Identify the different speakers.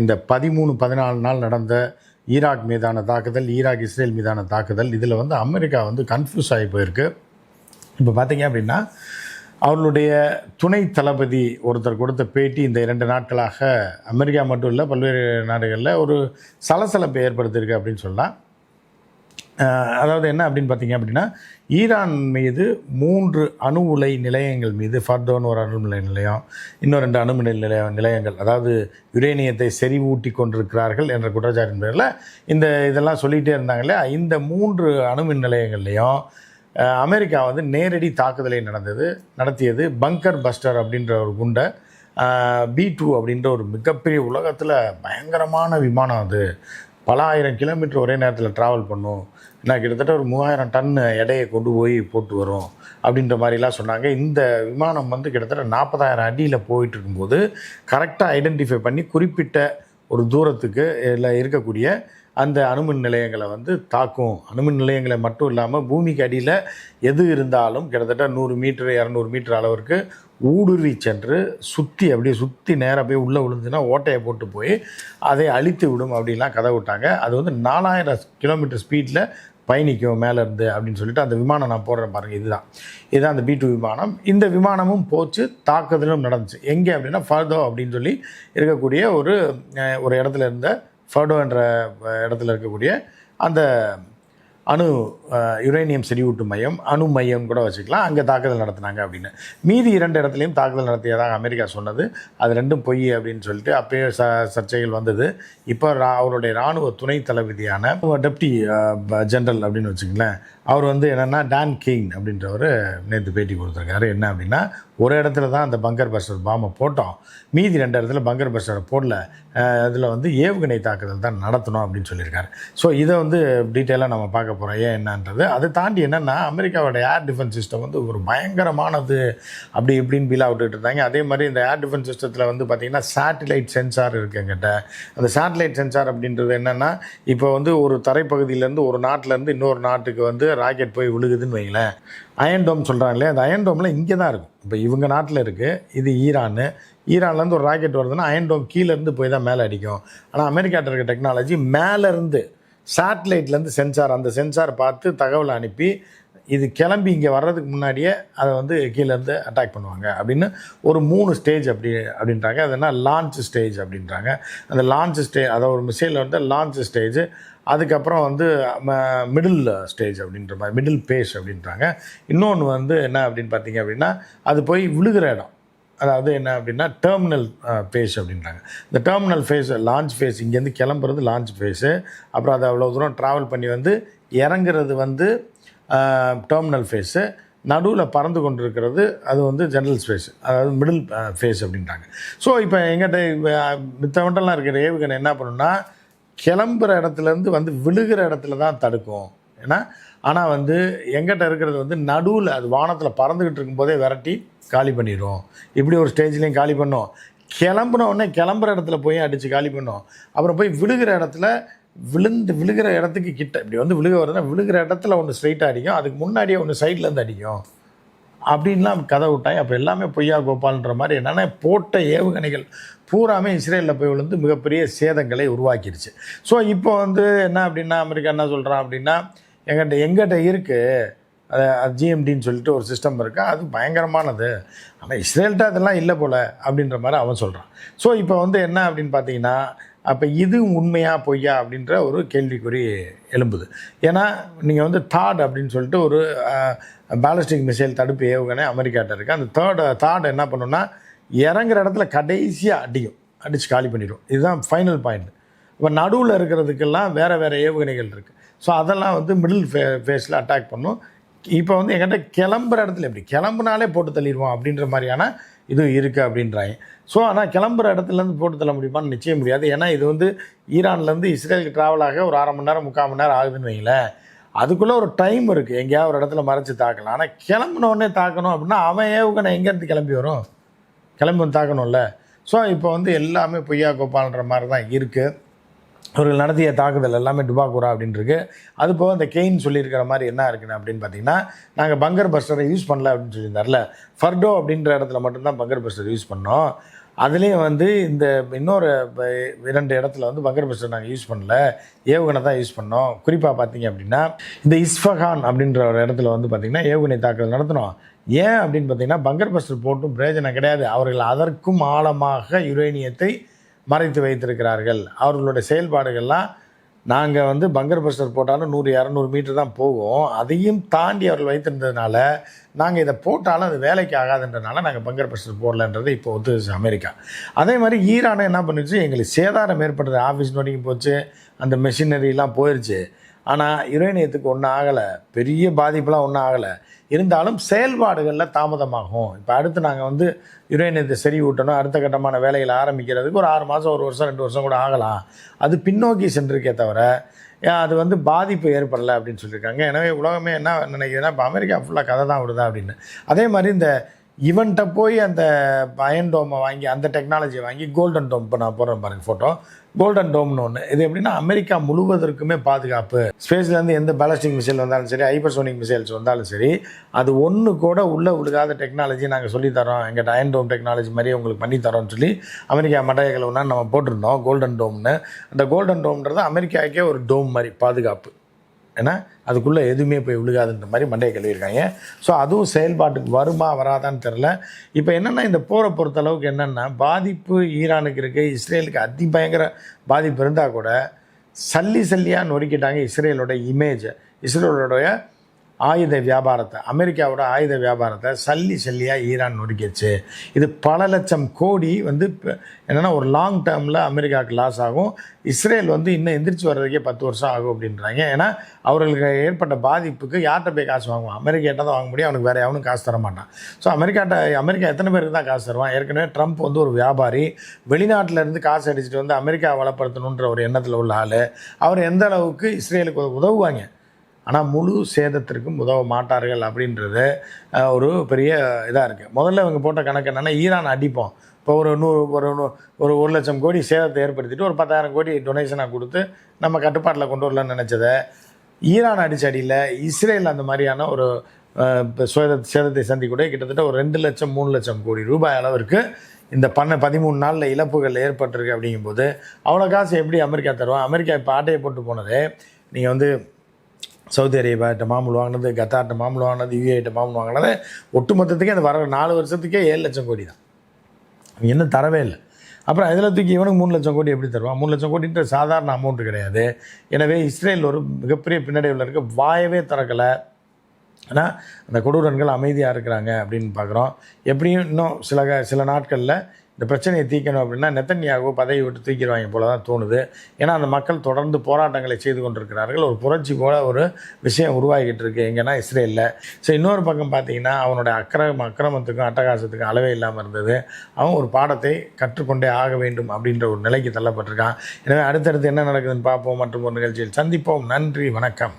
Speaker 1: இந்த பதிமூணு பதினாலு நாள் நடந்த ஈராக் மீதான தாக்குதல் ஈராக் இஸ்ரேல் மீதான தாக்குதல் இதில் வந்து அமெரிக்கா வந்து கன்ஃபியூஸ் ஆகி போயிருக்கு. இப்போ பார்த்தீங்க அப்படின்னா அவர்களுடைய துணை தளபதி ஒருத்தர் கொடுத்த பேட்டி இந்த இரண்டு நாட்களாக அமெரிக்கா மட்டும் இல்லை பல்வேறு நாடுகளில் ஒரு சலசலப்பை ஏற்படுத்தியிருக்கு அப்படின்னு சொல்லலாம். அதாவது என்ன அப்படின்னு பார்த்தீங்க அப்படின்னா ஈரான் மீது மூன்று அணு உலை நிலையங்கள் மீது ஃபர்தோன் ஒரு அணுமிலை நிலையம் இன்னும் ரெண்டு அணுமிலை நிலைய நிலையங்கள் அதாவது யுரேனியத்தை செறிவூட்டி கொண்டிருக்கிறார்கள் என்ற குற்றச்சாட்டின் பேரில் இந்த இதெல்லாம் சொல்லிகிட்டே இருந்தாங்களே இந்த மூன்று அணுமின் நிலையங்கள்லையும் அமெரிக்கா வந்து நேரடி தாக்குதலை நடந்தது நடத்தியது பங்கர் பஸ்டர் அப்படின்ற ஒரு குண்டை பி டூ அப்படின்ற ஒரு மிகப்பெரிய உலகத்தில் பயங்கரமான விமானம் அது. பல ஆயிரம் கிலோமீட்டர் ஒரே நேரத்தில் ட்ராவல் பண்ணும். நான் கிட்டத்தட்ட ஒரு மூவாயிரம் டன் எடையை கொண்டு போய் போட்டு வரும் அப்படின்ற மாதிரிலாம் சொன்னாங்க. இந்த விமானம் வந்து கிட்டத்தட்ட நாற்பதாயிரம் அடியில் போயிட்டு இருக்கும்போது கரெக்டாக ஐடென்டிஃபை பண்ணி குறிப்பிட்ட ஒரு தூரத்துக்கு இல்லை இருக்கக்கூடிய அந்த அணுமின் நிலையங்களை வந்து தாக்கும். அணுமின் நிலையங்களை மட்டும் இல்லாமல் பூமிக்கு அடியில் எது இருந்தாலும் கிட்டத்தட்ட நூறு மீட்டர் இரநூறு மீட்டர் அளவிற்கு ஊடுருவி சென்று சுற்றி அப்படியே சுற்றி நேராக போய் உள்ளே விழுந்துன்னா ஓட்டையை போட்டு போய் அதை அழித்து விடும் அப்படின்லாம் கதை விட்டாங்க. அது வந்து நாலாயிரம் கிலோமீட்டர் ஸ்பீடில் பயணிக்கும் மேலேருந்து அப்படின்னு சொல்லிட்டு அந்த விமானம் நான் போடுறேன் பாருங்கள் இதுதான். இதுதான் அந்த பி டூ விமானம். இந்த விமானமும் போச்சு தாக்குதலும் நடந்துச்சு. எங்கே அப்படின்னா ஃபர்தோ அப்படின்னு சொல்லி இருக்கக்கூடிய ஒரு ஒரு இடத்துல இருந்த ஃபர்டோ என்ற இடத்துல இருக்கக்கூடிய அந்த அணு யுரேனியம் செறிவூட்டு மையம் அணு மையம் கூட வச்சுக்கலாம். அங்கே தாக்குதல் நடத்தினாங்க அப்படின்னு. மீதி இரண்டு இடத்துலையும் தாக்குதல் நடத்தியதாக அமெரிக்கா சொன்னது. அது ரெண்டும் பொய் அப்படின்னு சொல்லிட்டு அப்பயே ச சர்ச்சைகள் வந்தது. இப்போ ரா- அவருடைய இராணுவ துணை தளபதியான டெப்டி ஜென்ரல் அப்படின்னு வச்சுங்களேன் அவர் வந்து என்னென்னா டான் கிங் அப்படின்றவர் நேற்று பேட்டி கொடுத்துருக்காரு. என்ன அப்படின்னா ஒரு இடத்துல தான் அந்த பங்கர் பஸ்டர் பாம்பை போட்டோம். மீதி ரெண்டு இடத்துல பங்கர் பஸ்டரை போடல. அதில் வந்து ஏவுகணை தாக்குதல் தான் நடத்தணும் அப்படின்னு சொல்லியிருக்காரு. ஸோ இதை வந்து டீட்டெயிலாக நம்ம பார்க்க போகிறோம் ஏன் என்னன்றது. அதை தாண்டி என்னென்னா அமெரிக்காவோட ஏர் டிஃபென்ஸ் சிஸ்டம் வந்து ஒரு பயங்கரமானது. அப்படி இப்படின்னு பீலா விட்டுட்டு இருந்தாங்க. அதே மாதிரி இந்த ஏர் டிஃபென்ஸ் சிஸ்டத்தில் வந்து பார்த்திங்கன்னா சேட்டிலைட் சென்சார் இருக்குங்கிட்ட அந்த சேட்டிலைட் சென்சார் அப்படின்றது என்னென்னா இப்போ வந்து ஒரு தரைப்பகுதியிலேருந்து ஒரு நாட்டிலேருந்து இன்னொரு நாட்டுக்கு வந்து ராக்கெட் போய் விழுகுதுன்னு வைங்களேன். அயன் டோம் சொல்கிறாங்களே அந்த அயன் டோமில் இங்கே தான் இருக்கும். இப்போ இவங்க நாட்டில் இருக்குது இது ஈரான். ஈரான்லேருந்து ஒரு ராக்கெட் வருதுன்னா அயன் டோம் கீழேருந்து போய் தான் மேலே அடிக்கும். ஆனால் அமெரிக்காட்ட இருக்க டெக்னாலஜி மேலேருந்து சேட்டலைட்லேருந்து சென்சார் அந்த சென்சார் பார்த்து தகவலை அனுப்பி இது கிளம்பி இங்கே வர்றதுக்கு முன்னாடியே அதை வந்து கீழேருந்து அட்டாக் பண்ணுவாங்க அப்படின்னு ஒரு மூணு ஸ்டேஜ் அப்படி அப்படின்றாங்க. அது என்ன? லான்ச் ஸ்டேஜ் அப்படின்றாங்க. அந்த லான்ச் ஸ்டேஜ் அதை ஒரு மிசைலில் வந்து லான்ச் ஸ்டேஜ் அதுக்கப்புறம் வந்து மிடில் ஸ்டேஜ் அப்படின்ற மாதிரி மிடில் பேஸ் அப்படின்றாங்க. இன்னொன்று வந்து என்ன அப்படின்னு பார்த்தீங்க அப்படின்னா அது போய் விழுகிற இடம். அதாவது என்ன அப்படின்னா டெர்மினல் ஃபேஸ் அப்படின்றாங்க. இந்த டெர்மினல் ஃபேஸ் லான்ச் ஃபேஸ் இங்கேருந்து கிளம்புறது லான்ச் ஃபேஸு அப்புறம் அதை அவ்வளோ தூரம் ட்ராவல் பண்ணி வந்து இறங்குறது வந்து டெர்மினல் ஃபேஸு நடுவில் பறந்து கொண்டிருக்கிறது அது வந்து ஜென்ரல் ஸ்பேஸ் அதாவது மிடில் ஃபேஸ் அப்படின்றாங்க. ஸோ இப்போ எங்கிட்ட மித்தவண்டெல்லாம் இருக்கிற ஏவுகணை என்ன பண்ணுன்னா கிளம்புற இடத்துலேருந்து வந்து விழுகிற இடத்துல தான் தடுக்கும். ஏன்னா ஆனால் வந்து எங்கிட்ட இருக்கிறது வந்து நடுவில் அது வானத்தில் பறந்துக்கிட்டு இருக்கும்போதே விரட்டி காலி பண்ணிடும் இப்படி ஒரு ஸ்டேஜ்லேயும் காலி பண்ணோம். கிளம்புன உடனே கிளம்புற இடத்துல போய் அடித்து காலி பண்ணோம். அப்புறம் போய் விழுகிற இடத்துல விழுந்து விழுகிற இடத்துக்கு கிட்ட இப்படி வந்து விழுக வருதுன்னா விழுகிற இடத்துல ஒன்று ஸ்ட்ரைட்டாக அடிக்கும். அதுக்கு முன்னாடியே ஒன்று சைட்லேருந்து அடிக்கும். அப்படின்லாம் கதை விட்டாங்க அப்போ எல்லாமே பொய்யா கோபால்ன்ற மாதிரி என்னென்னா போட்ட ஏவுகணைகள் பூராமே இஸ்ரேலில் போய் விழுந்து மிகப்பெரிய சேதங்களை உருவாக்கிடுச்சு ஸோ இப்போ வந்து என்ன அப்படின்னா அமெரிக்கா என்ன சொல்கிறான் அப்படின்னா எங்கிட்ட எங்கிட்ட இருக்குது அது ஜிஎம்டின்னு சொல்லிட்டு ஒரு சிஸ்டம் இருக்குது அது பயங்கரமானது. ஆனால் இஸ்ரேல்கிட்ட அதெல்லாம் இல்லை போல் அப்படின்ற மாதிரி அவன் சொல்கிறான் ஸோ இப்போ வந்து என்ன அப்படின்னு பார்த்தீங்கன்னா அப்போ இது உண்மையா பொய்யா அப்படின்ற ஒரு கேள்விக்குறி எழும்புது. ஏன்னா நீங்கள் வந்து தாட் அப்படின்னு சொல்லிட்டு ஒரு பேலஸ்டிக் மிசைல் தடுப்பு ஏவுகணை அமெரிக்காட்ட இருக்குது அந்த தேர்ட் தாட் என்ன பண்ணுன்னா இறங்குற இடத்துல கடைசியாக அடிக்கும். அடித்து காலி பண்ணிடும். இதுதான் ஃபைனல் பாயிண்ட் இப்போ நடுவில் இருக்கிறதுக்கெல்லாம் வேறு வேறு ஏவுகணைகள் இருக்குது ஸோ அதெல்லாம் வந்து மிடில் ஃபே ஃபேஸில் அட்டாக் பண்ணும். இப்போ வந்து எங்கிட்ட கிளம்புற இடத்துல எப்படி? கிளம்புனாலே போட்டு தள்ளிடுவோம் அப்படின்ற மாதிரியான இது இருக்குது அப்படின்றாங்க. ஸோ ஆனால் கிளம்புற இடத்துலேருந்து போட்டு தள்ள முடியுமான்னு நிச்சயம் முடியாது. ஏன்னா இது வந்து ஈரான்லேருந்து இஸ்ரேலுக்கு ட்ராவல் ஆக ஒரு அரை மணி நேரம் முக்கால் மணி நேரம் ஆகுதுன்னு வைங்களேன். அதுக்குள்ளே ஒரு டைம் இருக்குது எங்கேயாவது ஒரு இடத்துல மறைச்சு தாக்கலாம். ஆனால் கிளம்புனோடனே தாக்கணும் அப்படின்னா அவன் ஏவுகணை எங்கேருந்து கிளம்பி வரும்? கிளம்பி வந்து தாக்கணும்ல. ஸோ இப்போ வந்து எல்லாமே பொய்யா கோப்பால்ன்ற மாதிரி தான் இருக்குது அவர்கள் நடத்திய தாக்குதல் எல்லாமே டுபாக்கூரா அப்படின்ட்டு இருக்கு அது போக இந்த கெயின் சொல்லியிருக்கிற மாதிரி என்ன இருக்குன்னு அப்படின்னு பார்த்தீங்கன்னா நாங்கள் பங்கர் பஸ்டரை யூஸ் பண்ணல அப்படின்னு சொல்லியிருந்தார்ல. ஃபர்டோ அப்படின்ற இடத்துல மட்டும்தான் பங்கர் பஸ்டர் யூஸ் பண்ணோம். அதுலேயும் வந்து இந்த இன்னொரு இரண்டு இடத்துல வந்து பங்கர் பஸ்டர் நாங்கள் யூஸ் பண்ணல. ஏவுகணை தான் யூஸ் பண்ணோம். குறிப்பாக பார்த்தீங்க அப்படின்னா இந்த இஸ்ஃபகான் அப்படின்ற ஒரு இடத்துல வந்து பார்த்திங்கன்னா ஏவுகணை தாக்குதல் நடத்தினோம். ஏன் அப்படின்னு பார்த்தீங்கன்னா பங்கர் பஸ்டர் போட்டும் பிரயோஜனம் கிடையாது. அவர்கள் அதற்கும் ஆழமாக யுரேனியத்தை மறைத்து வைத்திருக்கிறார்கள். அவர்களுடைய செயல்பாடுகள்லாம் நாங்கள் வந்து பங்கர் பஸ்டர் போட்டாலும் நூறு இரநூறு மீட்டர் தான் போகும் அதையும் தாண்டி அவர்கள் வைத்திருந்ததுனால நாங்கள் இதை போட்டாலும் அது வேலைக்கு ஆகாதுன்றனால நாங்கள் பங்கர் பஸ்டர் போடலன்றது இப்போ ஒத்து அமெரிக்கா. அதே மாதிரி ஈரானை என்ன பண்ணுச்சு? எங்களுக்கு சேதாரம் ஏற்பட்டது. ஆஃபீஸ் நோட்டிக்கு போச்சு. அந்த மெஷினரிலாம் போயிடுச்சு ஆனால் யுரேனியத்துக்கு ஒன்றும் ஆகலை. பெரிய பாதிப்புலாம் ஒன்றும் ஆகலை. இருந்தாலும் செயல்பாடுகளில் தாமதமாகும். இப்போ அடுத்து நாங்கள் வந்து யுரேனியத்தை சரி ஊட்டணும். அடுத்த கட்டமான வேலைகளை ஆரம்பிக்கிறதுக்கு ஒரு ஆறு மாதம் ஒரு வருஷம் ரெண்டு வருஷம் கூட ஆகலாம். அது பின்னோக்கி சென்றிருக்கே தவிர அது வந்து பாதிப்பு ஏற்படலை அப்படின்னு சொல்லியிருக்காங்க எனவே உலகமே என்ன நினைக்கிறதுனா இப்போ அமெரிக்கா ஃபுல்லாக கதை தான் விடுதா அப்படின்னு. அதே மாதிரி இந்த இவன்கிட்ட போய் அந்த அயன் டோமை வாங்கி அந்த டெக்னாலஜியை வாங்கி கோல்டன் டோம் இப்போ நான் போடுறேன் பாருங்க ஃபோட்டோ கோல்டன் டோம்னு ஒன்று இது எப்படின்னா அமெரிக்கா முழுவதற்குமே பாதுகாப்பு. ஸ்பேஸ்லேருந்து எந்த பேலஸ்டிக் மிசைல் வந்தாலும் சரி ஹைப்பர்சோனிக் மிசைல்ஸ் வந்தாலும் சரி அது ஒன்று கூட உள்ளே விழுகாத டெக்னாலஜி நாங்கள் சொல்லித்தரோம் எங்கள் அயன் டோம் டெக்னாலஜி மாதிரி உங்களுக்கு பண்ணித்தரோம்னு சொல்லி அமெரிக்கா மட்டையர்கள் நம்ம போட்டிருந்தோம் கோல்டன் டோம்னு அந்த கோல்டன் டோம்ன்றது அமெரிக்காவுக்கே ஒரு டோம் மாதிரி பாதுகாப்பு. ஏன்னா அதுக்குள்ளே எதுவுமே போய் விழுகாதுன்ற மாதிரி மண்டையை கழுவிருக்காங்க ஸோ அதுவும் செயல்பாட்டுக்கு வருமா வராதான்னு தெரில இப்போ என்னென்னா இந்த போரை பொறுத்தளவுக்கு என்னென்னா பாதிப்பு ஈரானுக்கு இருக்குது இஸ்ரேலுக்கு அதிபயங்கர பாதிப்பு இருந்தால் கூட சல்லி சல்லியாக நொறுக்கிட்டாங்க இஸ்ரேலோட இமேஜை இஸ்ரேலோடைய ஆயுத வியாபாரத்தை அமெரிக்காவோட ஆயுத வியாபாரத்தை சல்லி சல்லியாக ஈரான் நொறுக்கிடுச்சு. இது பல லட்சம் கோடி வந்து என்னென்னா ஒரு லாங் டேர்மில் அமெரிக்காவுக்கு லாஸ் ஆகும். இஸ்ரேல் வந்து இன்னும் எந்திரிச்சு வர்றதுக்கே பத்து வருஷம் ஆகும் அப்படின்றாங்க. ஏன்னா அவர்களுக்கு ஏற்பட்ட பாதிப்புக்கு யார்கிட்ட போய் காசு வாங்குவான்? அமெரிக்காட்ட தான் வாங்க முடியும். அவனுக்கு வேறு எவனும் காசு தர மாட்டான். ஸோ அமெரிக்காட்ட அமெரிக்கா எத்தனை பேருக்கு தான் காசு தருவான்? ஏற்கனவே ட்ரம்ப் வந்து ஒரு வியாபாரி. வெளிநாட்டிலேருந்து காசு அடிச்சுட்டு வந்து அமெரிக்கா வளப்படுத்தணுன்ற ஒரு எண்ணத்தில் உள்ள ஆள். அவர் எந்த அளவுக்கு இஸ்ரேலுக்கு உதவுவாங்க? ஆனால் முழு சேதத்திற்கும் உதவ மாட்டார்கள் அப்படின்றது ஒரு பெரிய இதாக இருக்குது முதல்ல இவங்க போட்ட கணக்கு என்னென்னா ஈரான் அடிப்போம். இப்போ ஒரு நூறு ஒரு ஒரு ஒரு லட்சம் கோடி சேதத்தை ஏற்படுத்திட்டு ஒரு பத்தாயிரம் கோடி டொனேஷனாக கொடுத்து நம்ம கட்டுப்பாட்டில் கொண்டு வரலான்னு நினச்சதை ஈரான் அடிச்ச அடியில் இஸ்ரேல் அந்த மாதிரியான ஒரு அஹ், சேத சேதத்தை சந்திக்கூட கிட்டத்தட்ட ஒரு ரெண்டு லட்சம் மூணு லட்சம் கோடி ரூபாய் அளவிற்கு இந்த பண்ண பதிமூணு நாளில் இழப்புகள் ஏற்பட்டிருக்கு அப்படிங்கும்போது அவ்வளோ காசு எப்படி அமெரிக்கா தருவோம் அமெரிக்கா இப்போ ஆட்டையை போட்டு போனது நீங்கள் வந்து சவுதி அரேபியாட்ட மாமூல் வாங்கினது கத்தார்ட்ட மாமூல் வாங்கினது யூஏட்ட மாமூல் வாங்கினது. ஒட்டுமொத்தத்துக்கே அந்த வர நாலு வருஷத்துக்கே ஏழு லட்சம் கோடி தான். இன்னும் தரவே இல்லை. அப்புறம் இதில் தூக்கி இவனுக்கு மூணு லட்சம் கோடி எப்படி தருவான்? மூணு லட்சம் கோடின்ற சாதாரண அமௌண்ட் கிடையாது. எனவே இஸ்ரேல் ஒரு மிகப்பெரிய பின்னடைவில் இருக்க வாயவே திறக்கலை. ஆனால் அந்த கொடூரன்கள் அமைதியாக இருக்கிறாங்க அப்படின்னு பார்க்குறோம். எப்படியும் இன்னும் சில க- சில நாட்களில் இந்த பிரச்சனையை தீர்க்கணும் அப்படின்னா நெத்தன்யாகவோ பதவி விட்டு தூக்கிடுவாங்க போல தான் தோணுது. ஏன்னா அந்த மக்கள் தொடர்ந்து போராட்டங்களை செய்து கொண்டிருக்கிறார்கள். ஒரு புரட்சி போல ஒரு விஷயம் உருவாகிட்டு இருக்கு. எங்கன்னா இஸ்ரேலில். ஸோ இன்னொரு பக்கம் பார்த்தீங்கன்னா அவனுடைய அக்கிரம அக்கிரமத்துக்கும் அட்டகாசத்துக்கும் அளவே இல்லாமல் இருந்தது. அவன் ஒரு பாடத்தை கற்றுக்கொண்டே ஆக வேண்டும் அப்படின்ற ஒரு நிலைக்கு தள்ளப்பட்டிருக்கான். எனவே அடுத்தடுத்து என்ன நடக்குதுன்னு பார்ப்போம். மற்றும் ஒரு நிகழ்ச்சியில் சந்திப்போம். நன்றி வணக்கம்.